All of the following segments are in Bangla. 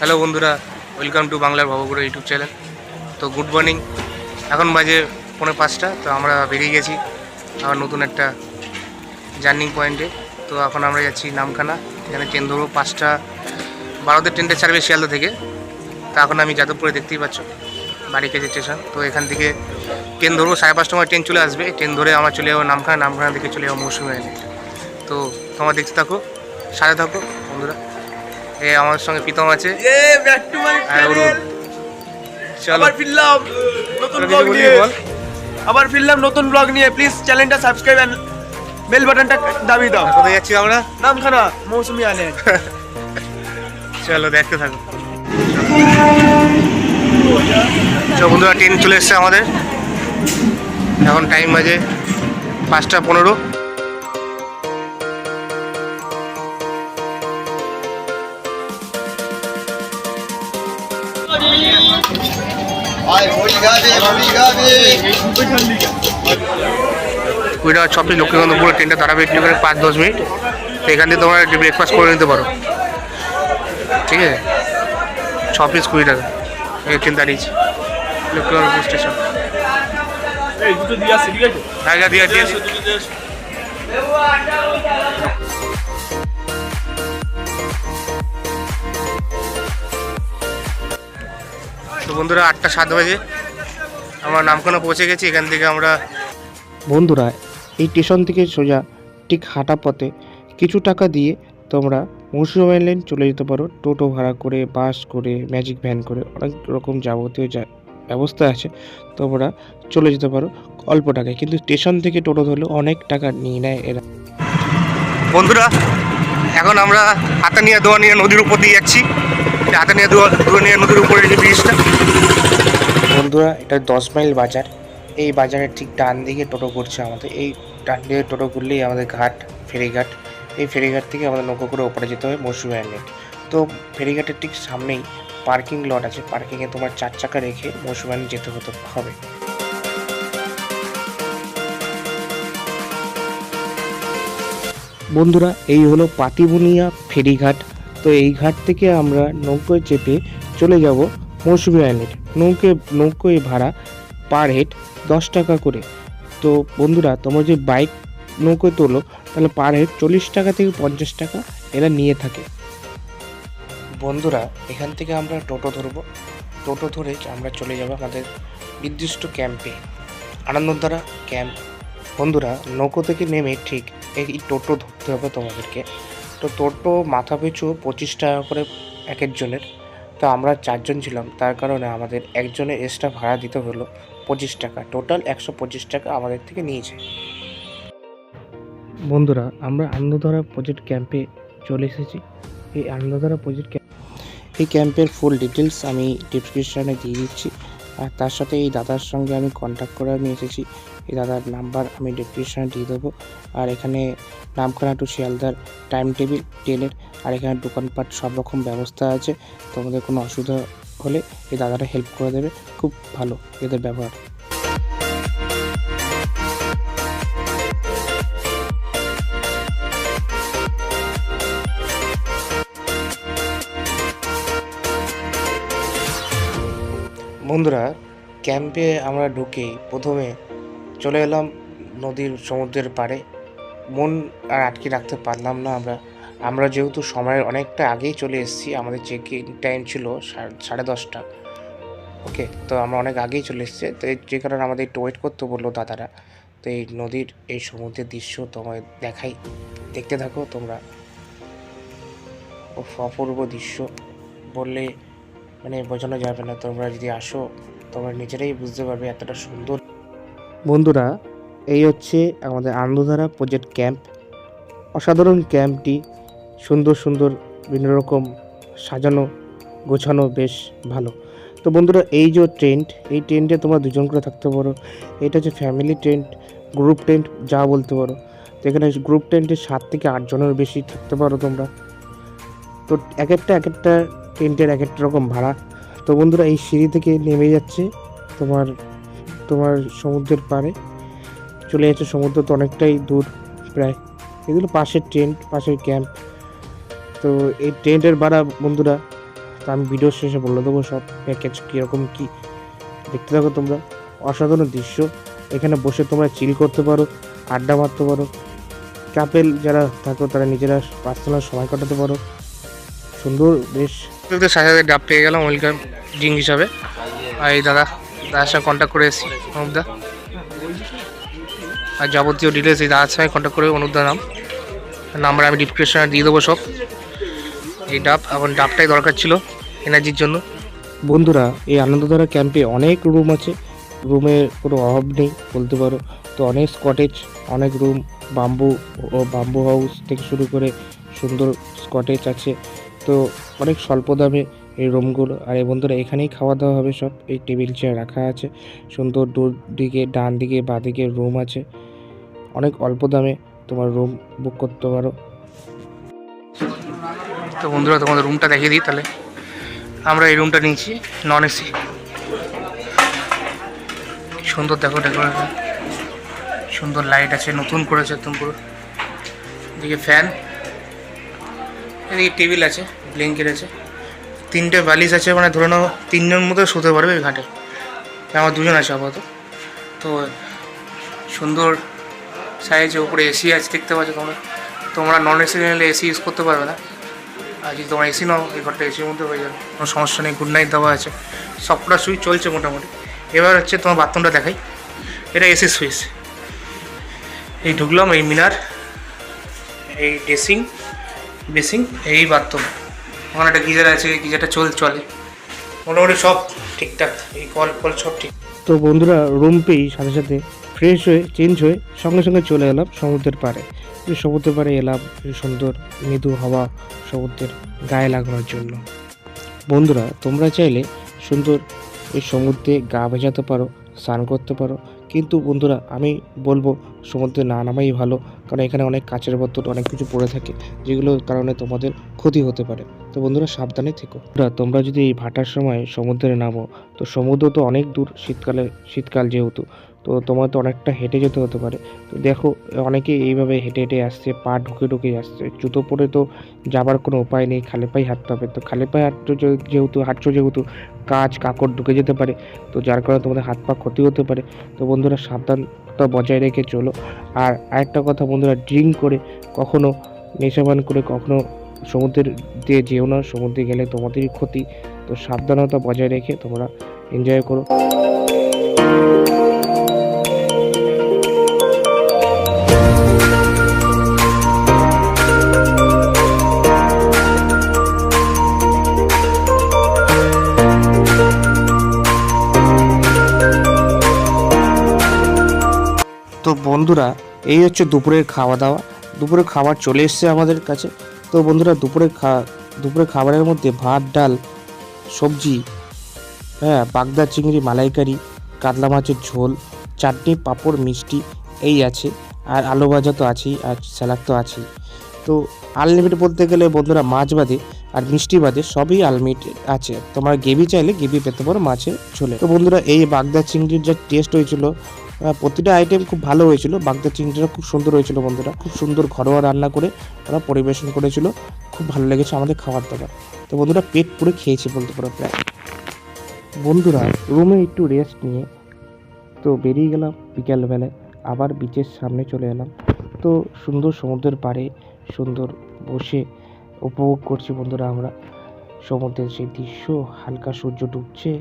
হ্যালো বন্ধুরা ওয়েলকাম টু বাংলার ভবগুড়ো ইউটিউব চ্যানেল তো গুড মর্নিং এখন বাজে পৌনে পাঁচটা, তো আমরা বেরিয়ে গেছি আবার নতুন একটা জার্নিং পয়েন্টে তো এখন আমরা যাচ্ছি নামখানা, এখানে ট্রেন ধরবো পাঁচটা বারোতে ট্রেনটা ছাড়বে শিয়ালদা থেকে। তা এখন আমি যাদবপুরে দেখতেই পাচ্ছ, বাড়ি কাছে স্টেশন তো এখান থেকে ট্রেন ধরবো, সাড়ে পাঁচটা সময় ট্রেন চলে আসবে। ট্রেন ধরে আমরা চলে যাব নামখানা নামখানা থেকে চলে যাব মৌসুমি তো তোমরা দেখতে থাকো, সাথে থাকো বন্ধুরা। এ আমার সঙ্গে প্রীতম আছে। এ ব্যাক টু মাই চলো। আবার ফিরলাম নতুন ব্লগ নিয়ে। আবার ফিরলাম নতুন ব্লগ নিয়ে। প্লিজ চ্যানেলটা সাবস্ক্রাইব এন্ড বেল বাটনটা দাবি দাও। কোথায় যাচ্ছি আমরা? নামখানা মৌসুমি আলে চলো দেখতে থাকো। তো বন্ধুরা ট্রেন চলে এসছে আমাদের। এখন টাইম বাজে পাঁচটা পনেরো। কুড়ি টাকা ছ পিস লক্ষ্মীকান্তপুরে ট্রেনটা দাঁড়াবে একটু করে পাঁচ দশ মিনিট। তো এখান থেকে তোমরা ব্রেকফাস্ট করে নিতে পারো। ঠিক আছে? ছ পিস কুড়ি টাকা ট্রেন দাঁড়িয়েছে লক্ষ্মীকান্তপুর স্টেশন দিয়ে দিয়ে তো বন্ধুরা আটটা সাত বাজে। আমরা নামখানা পৌঁছে গেছি এখান থেকে আমরা বন্ধুরা এই স্টেশন থেকে সোজা ঠিক হাঁটা পথে কিছু টাকা দিয়ে তোমরা মৌসুমী লাইন চলে যেতে পারো। টোটো ভাড়া করে বাস করে ম্যাজিক ভ্যান করে অনেক রকম যাবতীয় যা ব্যবস্থা আছে তোমরা চলে যেতে পারো অল্প টাকায়। কিন্তু স্টেশন থেকে টোটো ধরলে অনেক টাকা নিয়ে নেয় এরা। বন্ধুরা এখন আমরা হাতানিয়া দোয়ানিয়া নদীর উপর দিয়ে যাচ্ছি। হাতানিয়া দোয়া দোয়ানিয়া নদীর উপরে যে ব্রিজটা বন্ধুরা, এটা দশ মাইল বাজার। এই বাজারের ঠিক ডান দিকে টোটো করছে আমাদের। এই ডান দিকে টোটো করলেই আমাদের ঘাট, ফেরিঘাট। এই ফেরিঘাট থেকে আমাদের নৌকো করে ওপরে যেতে হবে মৌসুমী আইল্যান্ড তো ফেরিঘাটের ঠিক সামনেই পার্কিং লট আছে। পার্কিংয়ে তোমার চার চাকা রেখে মৌসুমী আইল্যান্ড যেতে হতে হবে। বন্ধুরা, এই হলো পাতিবুনিয়া ফেরিঘাট। তো এই ঘাট থেকে আমরা নৌকোয় চেপে চলে যাব মৌসুমী আইল্যান্ড নৌকে নৌকোয় ভাড়া পার হেড দশ টাকা করে। তো বন্ধুরা, তোমরা যে বাইক নৌকোয় তোলো, তাহলে পার হেড চল্লিশ টাকা থেকে পঞ্চাশ টাকা এরা নিয়ে থাকে। বন্ধুরা, এখান থেকে আমরা টোটো ধরবো। টোটো ধরে আমরা চলে যাব আমাদের নির্দিষ্ট ক্যাম্পে আনন্দধারা ক্যাম্প বন্ধুরা, নৌকো থেকে নেমে ঠিক এই টোটো ধরতে হবে তোমাদেরকে। তো টোটো মাথা পিছু পঁচিশ টাকা করে এক একজনের তো আমরা চারজন ছিলাম তার কারণে আমাদের একজনের এক্সট্রা ভাড়া দিতে হলো পঁচিশ টাকা। টোটাল একশো পঁচিশ টাকা আমাদের থেকে নিয়েছে। বন্ধুরা আমরা আনন্দধারা প্রজেক্ট ক্যাম্পে চলে এসেছি। এই আনন্দধারা প্রজেক্ট ক্যাম্প এই ক্যাম্পের ফুল ডিটেলস আমি ডিসক্রিপশানে দিয়ে দিচ্ছি। আর তার সাথে এই দাদার সঙ্গে আমি কন্ট্যাক্ট করে আমি এসেছি। এই দাদার নাম্বার আমি ডিসক্রিপশানে দিয়ে দেবো। আর এখানে নামখানা টু শিয়ালদার টাইম টেবিল ট্রেনের আর এখানে দোকানপাট সব রকম ব্যবস্থা আছে। তোমাদের কোনো অসুবিধা হলে এই দাদাটা হেল্প করে দেবে, খুব ভালো এদের ব্যবহার। বন্ধুরা ক্যাম্পে আমরা ঢুকে প্রথমে চলে এলাম নদীর সমুদ্রের পাড়ে। মন আর আটকে রাখতে পারলাম না আমরা। আমরা যেহেতু সময়ের অনেকটা আগেই চলে এসেছি আমাদের চেক ইন টাইম ছিল সাড়ে দশটা। ওকে তো আমরা অনেক আগেই চলে এসেছি। তো যে কারণে আমাদের একটু ওয়েট করতে বলল দাদারা। তো এই নদীর এই সমুদ্রের দৃশ্য তোমায় দেখাই। দেখতে থাকো তোমরা। উফ, অপূর্ব দৃশ্য। বললে মানে বোঝানো যাবে না। তোমরা যদি আসো তোমরা নিজেরাই বুঝতে পারবে এতটা সুন্দর বন্ধুরা, এই হচ্ছে আমাদের আনন্দধারা প্রজেক্ট ক্যাম্প। অসাধারণ ক্যাম্পটি সুন্দর সুন্দর বিভিন্ন রকম সাজানো, গোছানো বেশ ভালো। তো বন্ধুরা, এই যে টেন্ট, এই টেন্টে তোমরা দুজন করে থাকতে পারো। এটা হচ্ছে ফ্যামিলি টেন্ট, গ্রুপ টেন্ট, যা বলতে পারো। তো এখানে গ্রুপ টেন্টে সাত থেকে আটজনের বেশি থাকতে পারো তোমরা। তো এক একটা এক একটা টেন্টের এক একটা রকম ভাড়া। তো বন্ধুরা, এই সিঁড়ি থেকে নেমে যাচ্ছে তোমার তোমার সমুদ্রের পাড়ে। চলে যাচ্ছে সমুদ্র তো অনেকটাই দূর প্রায়। এগুলো পাশের টেন্ট পাশের ক্যাম্প তো এই টেন্টের ভাড়া বন্ধুরা, তো আমি ভিডিও শেষে বলে দেবো সব প্যাকেজ কীরকম কী। দেখতে থাকো তোমরা। অসাধারণ দৃশ্য। এখানে বসে তোমরা চিল করতে পারো, আড্ডা মারতে পারো। কাপেল যারা থাকো, তারা নিজেরা পার্সোনাল সময় কাটাতে পারো। সুন্দর বেশ। সাথে সাথে ডাব পেয়ে গেলাম ওয়েলকাম ড্রিঙ্ক হিসাবে। আর এই দাদা কন্ট্যাক্ট আর যাবতীয় ডিটেলস এই দাদার সঙ্গে কন্ট্যাক্ট করে অনুপদা নাম। নাম্বার আমি ডিসক্রিপশনে দিয়ে দেবো সব। এই ডাব এখন ডাবটাই দরকার ছিল এনার্জির জন্য। বন্ধুরা, এই আনন্দধারা ক্যাম্পে অনেক রুম আছে। রুমের কোনো অভাব নেই, বলতে পারো। তো অনেক স্কটেজ অনেক রুম বাম্বু ও বাম্বু হাউস থেকে শুরু করে সুন্দর স্কটেজ আছে। তো অনেক স্বল্প দামে এই রুমগুলো। আর এই বন্ধুরা, এখানেই খাওয়া দাওয়া হবে সব। এই টেবিল চেয়ার রাখা আছে। সুন্দর দূর দিকে ডান দিকে বাঁ দিকে রুম আছে। অনেক অল্প দামে তোমার রুম বুক করতে পারো। তো বন্ধুরা, তোমাদের রুমটা দেখিয়ে দিই তাহলে। আমরা এই রুমটা নিয়েছি নন এসি সুন্দর দেখো ডেকোরেশন সুন্দর লাইট আছে, নতুন করেছে একদম পুরো এদিকে ফ্যান এদিকে টেবিল আছে ব্ল্যাঙ্কেট আছে। তিনটে বালিশ আছে মানে ধরে নাও তিনজন মতো শুতে পারবে ওই ঘাটে। আমার দুজন আছে আপাতত। তো সুন্দর সাইজে উপরে এসি আছে দেখতে পাচ্ছ তোমরা। তোমরা নন এসি নিলে এসি ইউজ করতে পারবে না। আর যদি তোমার এসি নাও, এই ঘরটা এসির মধ্যে হয়ে যাবে। কোনো সমস্যা নেই গুড নাইট দেওয়া আছে। সবটা সুইচ চলছে মোটামুটি। এবার হচ্ছে তোমার বাথরুমটা দেখাই। এটা এসি সুইচ এই ঢুকলাম, এই মিনার, এই ড্রেসিং বেসিং এই বাথরুম ওখানে একটা গিজার আছে গিজারটা চল চলে। মোটামুটি সব ঠিকঠাক, এই কল ফল সব ঠিক। তো বন্ধুরা রুম পেয়েই সাথে সাথে ফ্রেশ হয়ে চেঞ্জ হয়ে সঙ্গে সঙ্গে চলে এলাম সমুদ্রের পাড়ে। সমুদ্রের পাড়ে এলাম সুন্দর মৃদু হাওয়া সমুদ্রের গায়ে লাগানোর জন্য। বন্ধুরা, তোমরা চাইলে সুন্দর এই সমুদ্রে গা ভেজাতে পারো, স্নান করতে পারো কিন্তু বন্ধুরা, আমি বলব সমুদ্রে না নামাই ভালো, কারণ এখানে অনেক কাচের বোতল, অনেক কিছু পড়ে থাকে যেগুলোর কারণে তোমাদের ক্ষতি হতে পারে। তো বন্ধুরা, সাবধানে থেকো। তোমরা যদি এই ভাটার সময় সমুদ্রে নামো, তো সমুদ্র তো অনেক দূর, শীতকালে, শীতকাল যেহেতু তো তোমার তো অনেকটা হেঁটে যেতে হতে পারে। তো দেখো, অনেকে এইভাবে হেঁটে হেঁটে আসছে, পা ঢুকে ঢুকে আসছে। জুতো পরে তো যাবার কোনো উপায় নেই, খালি পায়ে হাঁটতে হবে। তো খালি পায়ে হাঁটছো যেহেতু হাঁটছো যেহেতু, কাজ কাকড় ঢুকে যেতে পারে। তো যার কারণে তোমাদের হাত পা ক্ষতি হতে পারে। তো বন্ধুরা সাবধানতা বজায় রেখে চলো। আর আরেকটা কথা বন্ধুরা, ড্রিঙ্ক করে কখনো নেশাবান করে কখনো সমুদ্রের দিয়ে যেও না। সমুদ্রে গেলে তোমাদেরই ক্ষতি। তো সাবধানতা বজায় রেখে তোমরা এনজয় করো। বন্ধুরা, এই হচ্ছে দুপুরের খাওয়া দাওয়া দুপুরের খাবার চলে এসছে আমাদের কাছে। তো বন্ধুরা দুপুরে খা, দুপুরের খাবারের মধ্যে ভাত, ডাল, সবজি হ্যাঁ বাগদা চিংড়ি, মালাইকারি, কাতলা মাছের ঝোল, চাটনি, পাঁপড়, মিষ্টি, এই আছে। আর আলু ভাজা তো আছেই, আর স্যালাড তো আছেই। তো আনলিমিটেড বলতে গেলে বন্ধুরা, মাছ বাদে আর মিষ্টি বাদে সবই আনলিমিটেড আছে। তোমরা গেবি চাইলে গেবি পেতে পারো মাছের ঝোলে। তো বন্ধুরা, এই বাগদা চিংড়ির যা টেস্ট হয়েছিল প্রতিটা আইটেম খুব ভালো হয়েছিল। বাগদা চিংড়িটা খুব সুন্দর হয়েছিল বন্ধুরা। খুব সুন্দর ঘরোয়া রান্না করে ওরা পরিবেশন করেছিল। খুব ভালো লেগেছে আমাদের খাবার দাবার। তো বন্ধুরা, পেট পুরো খেয়েছে বলতে পারো প্রায়। বন্ধুরা, রুমে একটু রেস্ট নিয়ে তো বেরিয়ে গেলাম বিকেলবেলায়। আবার বিচের সামনে চলে এলাম। তো সুন্দর সমুদ্রের পাড়ে সুন্দর বসে উপভোগ করছি বন্ধুরা আমরা। সমুদ্রের সেই দৃশ্য, হালকা সূর্য ডুবছে,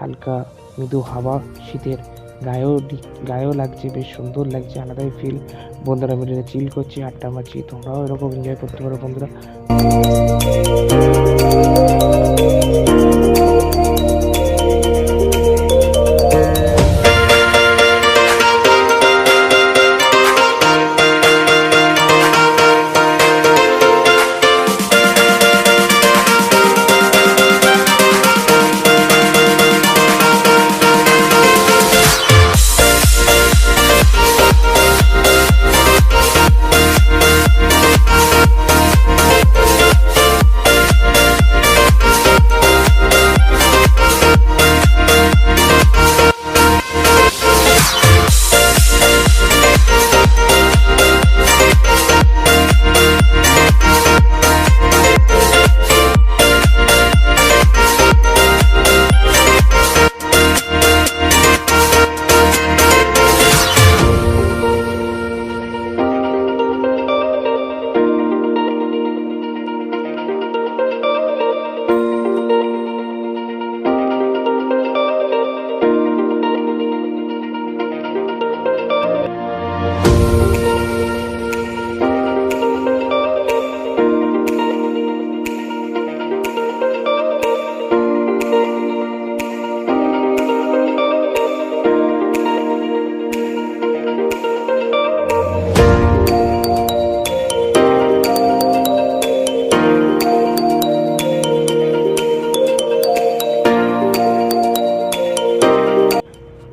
হালকা মৃদু হাওয়া, শীতের গায়েও গায়েও লাগছে, বেশ সুন্দর লাগছে, আলাদাই ফিল বন্ধুরা মিলে চিল করছি, আড্ডা মারছি, তোমরাও এরকম এনজয় করতে পারো, বন্ধুরা।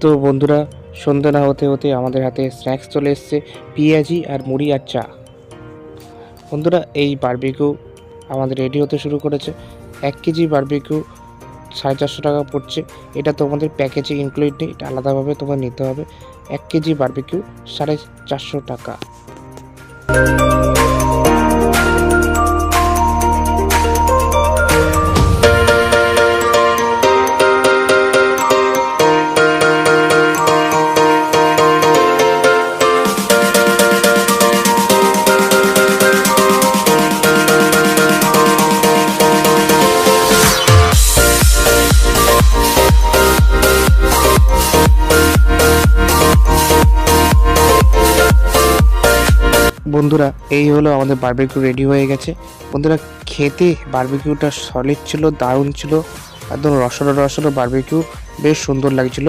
তো বন্ধুরা, সন্ধ্যা না হতে হতে আমাদের হাতে স্ন্যাক্স চলে এসছে, পেঁয়াজি আর মুড়ি আর চা। বন্ধুরা, এই বারবিকিউ আমাদের রেডি হতে শুরু করেছে। এক কেজি বারবিকিউ সাড়ে চারশো টাকা পড়ছে। এটা তোমাদের প্যাকেজে ইনক্লুড নেই, এটা আলাদাভাবে তোমার নিতে হবে। এক কেজি বারবিকিউ সাড়ে চারশো টাকা। বন্ধুরা, এই হলো আমাদের বার্বিকিউ রেডি হয়ে গেছে। বন্ধুরা, খেতে বার্বিকিউটা সলিড ছিল, দারুণ ছিল। একদম রসলো রসলো বার্বিকিউ বেশ সুন্দর লাগছিল।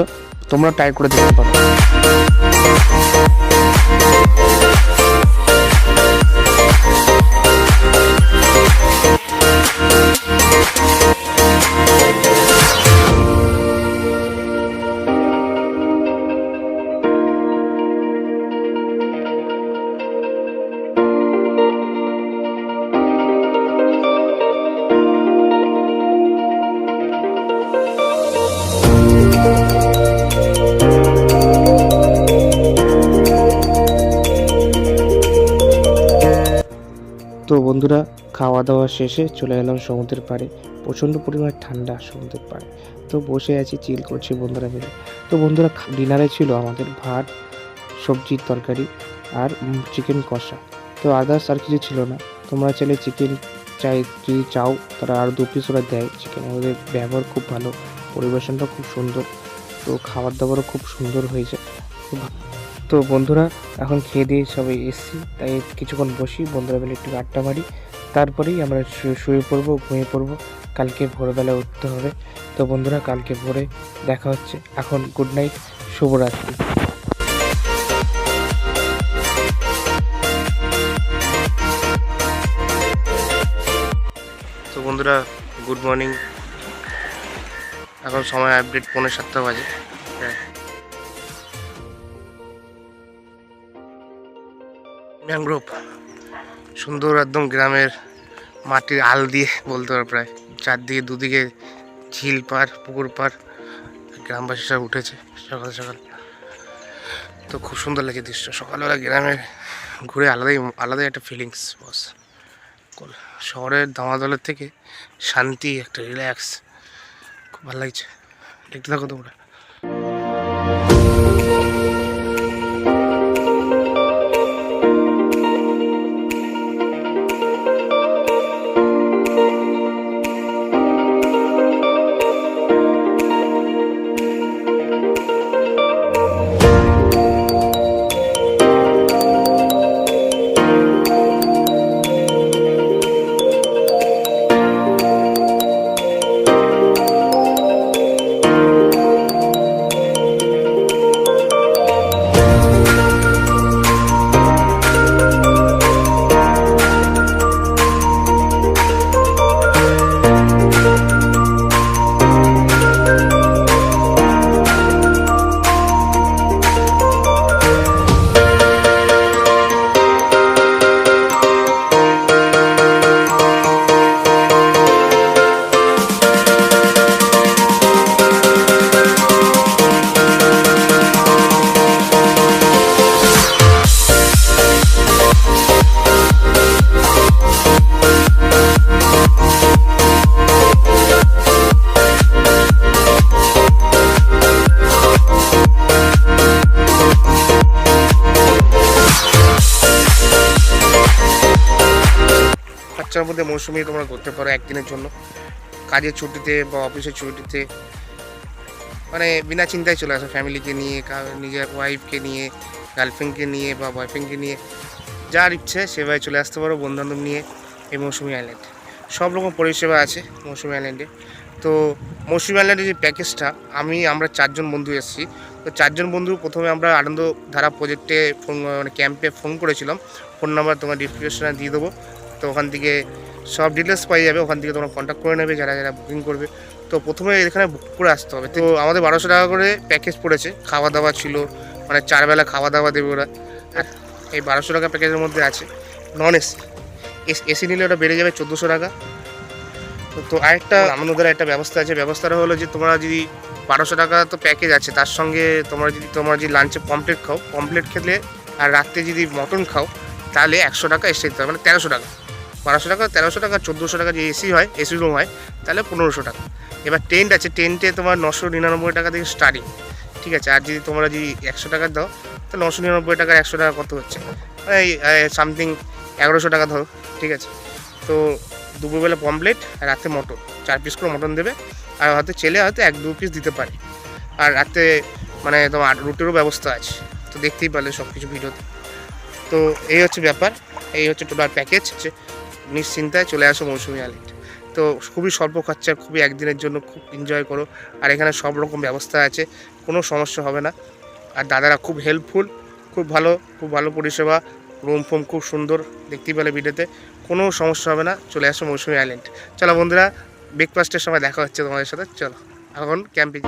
তোমরা ট্রাই করে দেখতে পারো। শেষে চলে এলাম সমুদ্রের পাড়ে। প্রচণ্ড পরিমাণে ঠান্ডা সমুদ্রের পাড়ে। তো বসে আছি চিল করছি বন্ধুরা মিলে। তো বন্ধুরা ডিনারে ছিল আমাদের ভাত, সবজির তরকারি আর চিকেন কষা। তো আদার্স আর কিছু ছিল না। তোমরা চাইলে চিকেন চাই যদি চাও, তারা আর দু পিস ওরা দেয়। চিকেন ওদের ব্যবহার খুব ভালো, পরিবেশনটা খুব সুন্দর। তো খাবার দাবারও খুব সুন্দর হয়েছে। তো বন্ধুরা, এখন খেয়ে দিয়ে সবাই এসছি। তাই কিছুক্ষণ বসি, বন্ধুরা মিলে একটু আড্ডা মারি। তারপরেই আমরা শুয়ে- পড়ব, ঘুমিয়ে পড়ব। কালকে ভোরবেলা উঠতে হবে। তো বন্ধুরা, কালকে ভোরে দেখা হচ্ছে। এখন গুড নাইট শুভরাত্রি। তো বন্ধুরা গুড মর্নিং এখন সময় আপডেট পৌনে সাতটা বাজে। ম্যানগ্রোভ সুন্দর একদম গ্রামের মাটির আল দিয়ে বলতে পারো প্রায়। চারদিকে, দুদিকে ঝিল পার পুকুর পার গ্রামবাসী সব উঠেছে সকাল সকাল। তো খুব সুন্দর লাগে দৃশ্য। সকালবেলা গ্রামে ঘুরে আলাদাই আলাদাই একটা ফিলিংস বস শহরের দামাদলের থেকে শান্তি, একটা রিল্যাক্স খুব ভালো লাগছে। দেখতে থাকো তোমরা। বাচ্চার তোমরা করতে পারো একদিনের জন্য। কাজের ছুটিতে বা অফিসের ছুটিতে মানে বিনা চিন্তায় চলে আসো ফ্যামিলিকে নিয়ে নিজের ওয়াইফকে নিয়ে গার্লফ্রেন্ডকে নিয়ে বা বয়ফ্রেন্ডকে নিয়ে, যার ইচ্ছে সেভাবে চলে আসতে পারো বন্ধুবান্ধব নিয়ে এই মৌসুমি আইল্যান্ড সব রকম পরিষেবা আছে মৌসুমি আইল্যান্ডে তো মৌসুমি আইল্যান্ডের যে প্যাকেজটা আমি, আমরা চারজন বন্ধু এসেছি। তো চারজন বন্ধু প্রথমে আমরা আনন্দ ধারা প্রজেক্টে ফোন মানে ক্যাম্পে ফোন করেছিলাম। ফোন নাম্বার তোমার ডিসক্রিপশনে দিয়ে দেবো। তো ওখান থেকে সব ডিটেলস পাই যাবে, ওখান থেকে তোমরা কন্ট্যাক্ট করে নেবে, যারা যারা বুকিং করবে। তো প্রথমে এখানে বুক করে আসতে হবে। তো আমাদের বারোশো টাকা করে প্যাকেজ পড়েছে খাওয়া দাওয়া ছিল মানে চারবেলা খাওয়া দাওয়া দেবে ওরা। এই বারোশো টাকা প্যাকেজের মধ্যে আছে নন এসি এসি নিলে ওটা বেড়ে যাবে চোদ্দোশো টাকা। তো- আরেকটা আমাদের একটা ব্যবস্থা আছে। ব্যবস্থাটা হলো যে, তোমরা যদি বারোশো টাকা তো প্যাকেজ আছে, তার সঙ্গে তোমরা যদি তোমরা যদি লাঞ্চে পমপ্লেট খাও পমপ্লেট খেলে আর রাত্রে যদি মটন খাও, তাহলে একশো টাকা এসে দিতে হবে মানে তেরোশো টাকা। বারোশো টাকা, তেরোশো টাকা, চোদ্দোশো টাকা যে এসি হয় এসি রুম হয়, তাহলে পনেরোশো টাকা। এবার টেন্ট আছে টেন্টে তোমার নশো নিরানব্বই টাকা থেকে স্টার্টিং ঠিক আছে, আর যদি তোমরা যদি একশো টাকা দাও, তাহলে নশো নিরানব্বই টাকার একশো টাকা কত হচ্ছে? সামথিং এগারোশো টাকা ধরো, ঠিক আছে। তো দুপুরবেলা পমপ্লেট আর রাতে মটন। চার পিস করে মটন দেবে, আর হয়তো ছেলে হয়তো এক দু পিস দিতে পারে। আর রাতে মানে তোমার রুটিরও ব্যবস্থা আছে, তো দেখতেই পারলে সব কিছু ভিডিওতে। তো এই হচ্ছে ব্যাপার, এই হচ্ছে টোটাল প্যাকেজ হচ্ছে নিশ্চিন্তায় চলে আসো মৌসুমি আইল্যান্ড তো খুবই স্বল্প খরচার খুবই একদিনের জন্য খুব এনজয় করো। আর এখানে সব রকম ব্যবস্থা আছে, কোনো সমস্যা হবে না। আর দাদারা খুব হেল্পফুল খুব ভালো খুব ভালো পরিষেবা রুম ফুম খুব সুন্দর, দেখতেই পেলে ভিডিওতে। কোনো সমস্যা হবে না, চলে আসো মৌসুমি আইল্যান্ড চলো বন্ধুরা ব্রেকফাস্টের সময় দেখা হচ্ছে তোমাদের সাথে। চলো, এখন ক্যাম্পে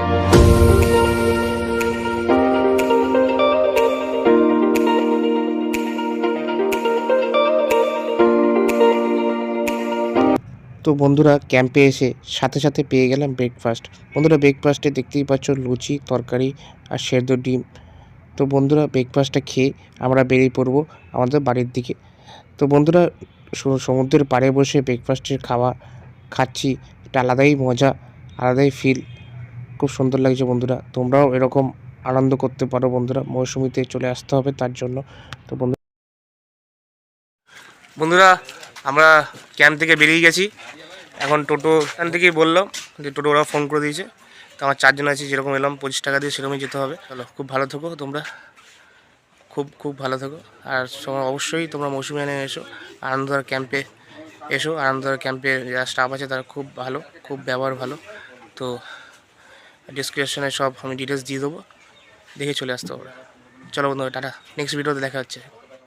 তো বন্ধুরা ক্যাম্পে এসে সাথে সাথে পেয়ে গেলাম ব্রেকফাস্ট বন্ধুরা ব্রেকফাস্টে দেখতেই পাচ্ছ লুচি, তরকারি আর সেদ্ধ ডিম। তো বন্ধুরা ব্রেকফাস্টটা খেয়ে আমরা বেরিয়ে পড়ব আমাদের বাড়ির দিকে। তো বন্ধুরা সমুদ্রের পাড়ে বসে ব্রেকফাস্টের খাওয়া খাচ্ছি। একটা আলাদাই মজা, আলাদাই ফিল খুব সুন্দর লাগছে বন্ধুরা। তোমরাও এরকম আনন্দ করতে পারো বন্ধুরা। মৌসুমিতে চলে আসতে হবে তার জন্য। তো বন্ধু বন্ধুরা আমরা ক্যাম্প থেকে বেরিয়ে গেছি। এখন টোটো এখান থেকেই বললাম যে টোটো ওরা ফোন করে দিয়েছে। তো আমার চারজন আছি, যেরকম এলাম, পঁচিশ টাকা দিয়ে সেরকমই যেতে হবে। চলো, খুব ভালো থেকো তোমরা। খুব খুব ভালো থেকো। আর তোমরা অবশ্যই তোমরা মৌসুমি এনে এসো। আনন্দধার ক্যাম্পে এসো। আনন্দধার ক্যাম্পে যারা স্টাফ আছে, তারা খুব ভালো, খুব ব্যবহার ভালো। তো ডিসক্রিপশনে সব আমি ডিটেলস দিয়ে দেবো। দেখে চলে আসতে হবে। চলো বন্ধু টাটা। নেক্সট ভিডিওতে দেখা হচ্ছে।